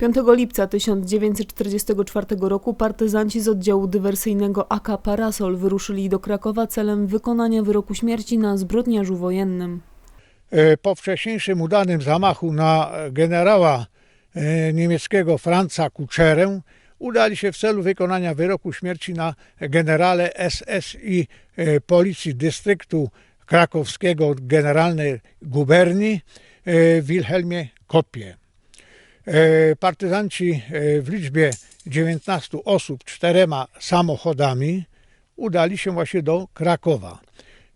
5 lipca 1944 roku partyzanci z oddziału dywersyjnego AK Parasol wyruszyli do Krakowa celem wykonania wyroku śmierci na zbrodniarzu wojennym. E, Po wcześniejszym udanym zamachu na generała e, niemieckiego Franza Kuczerę udali się w celu wykonania wyroku śmierci na generale SS i e, Policji Dystryktu Krakowskiego Generalnej Guberni Wilhelmie Kopie. E, Partyzanci e, w liczbie 19 osób czterema samochodami udali się właśnie do Krakowa.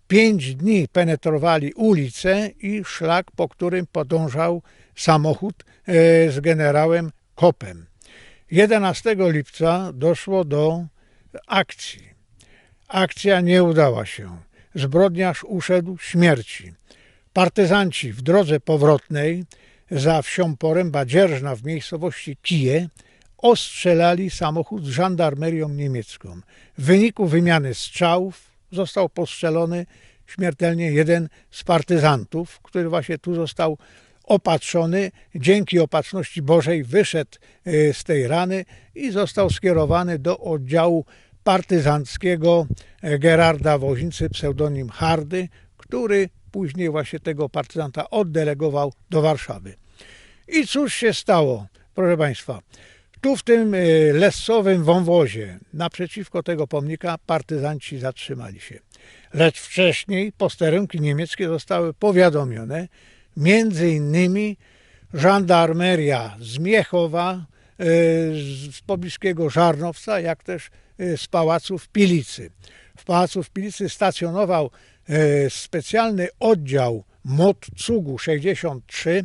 Pięć dni penetrowali ulice i szlak, po którym podążał samochód e, z generałem Kopem. 11 lipca doszło do akcji. Akcja nie udała się. Zbrodniarz uszedł śmierci. Partyzanci w drodze powrotnej za wsią Poręba Dzierżna w miejscowości Kije ostrzelali samochód z żandarmerią niemiecką. W wyniku wymiany strzałów został postrzelony śmiertelnie jeden z partyzantów, który właśnie tu został opatrzony. Dzięki opatrzności Bożej wyszedł e, z tej rany i został skierowany do oddziału partyzanckiego e, Gerarda Woźnicy, pseudonim Hardy, który później właśnie tego partyzanta oddelegował do Warszawy. I cóż się stało, proszę Państwa? Tu w tym e, lesowym wąwozie, naprzeciwko tego pomnika, partyzanci zatrzymali się. Lecz wcześniej posterunki niemieckie zostały powiadomione, między innymi żandarmeria z Miechowa, e, z pobliskiego Żarnowca, jak też e, z pałacu w Pilicy. W pałacu w Pilicy stacjonował specjalny oddział MOT CUGU 63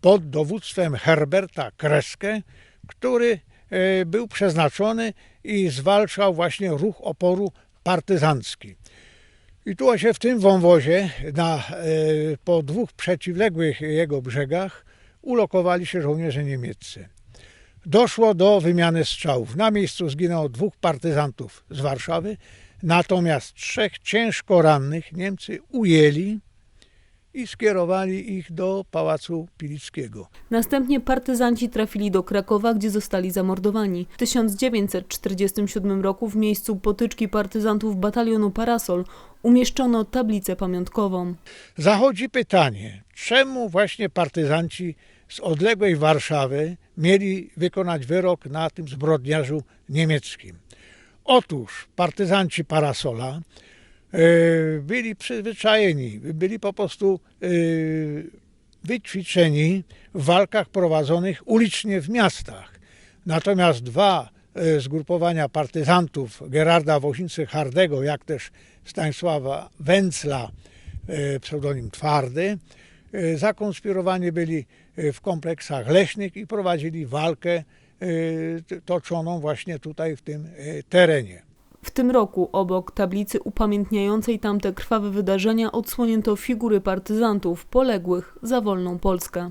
pod dowództwem Herberta Kreskę, który e, był przeznaczony i zwalczał właśnie ruch oporu partyzancki. I tu właśnie w tym wąwozie, na, e, po dwóch przeciwległych jego brzegach, ulokowali się żołnierze niemieccy. Doszło do wymiany strzałów. Na miejscu zginęło dwóch partyzantów z Warszawy, natomiast trzech ciężko rannych Niemcy ujęli i skierowali ich do Pałacu Pilickiego. Następnie partyzanci trafili do Krakowa, gdzie zostali zamordowani. W 1947 roku w miejscu potyczki partyzantów batalionu Parasol umieszczono tablicę pamiątkową. Zachodzi pytanie, czemu właśnie partyzanci z odległej Warszawy mieli wykonać wyrok na tym zbrodniarzu niemieckim? Otóż partyzanci Parasola e, byli przyzwyczajeni, byli po prostu e, wyćwiczeni w walkach prowadzonych ulicznie w miastach. Natomiast dwa e, zgrupowania partyzantów Gerarda Woźnicy Hardego, jak też Stanisława Węcla, pseudonim Twardy, zakonspirowani byli w kompleksach leśnych i prowadzili walkę toczoną właśnie tutaj w tym e, terenie. W tym roku obok tablicy upamiętniającej tamte krwawe wydarzenia odsłonięto figury partyzantów poległych za wolną Polskę.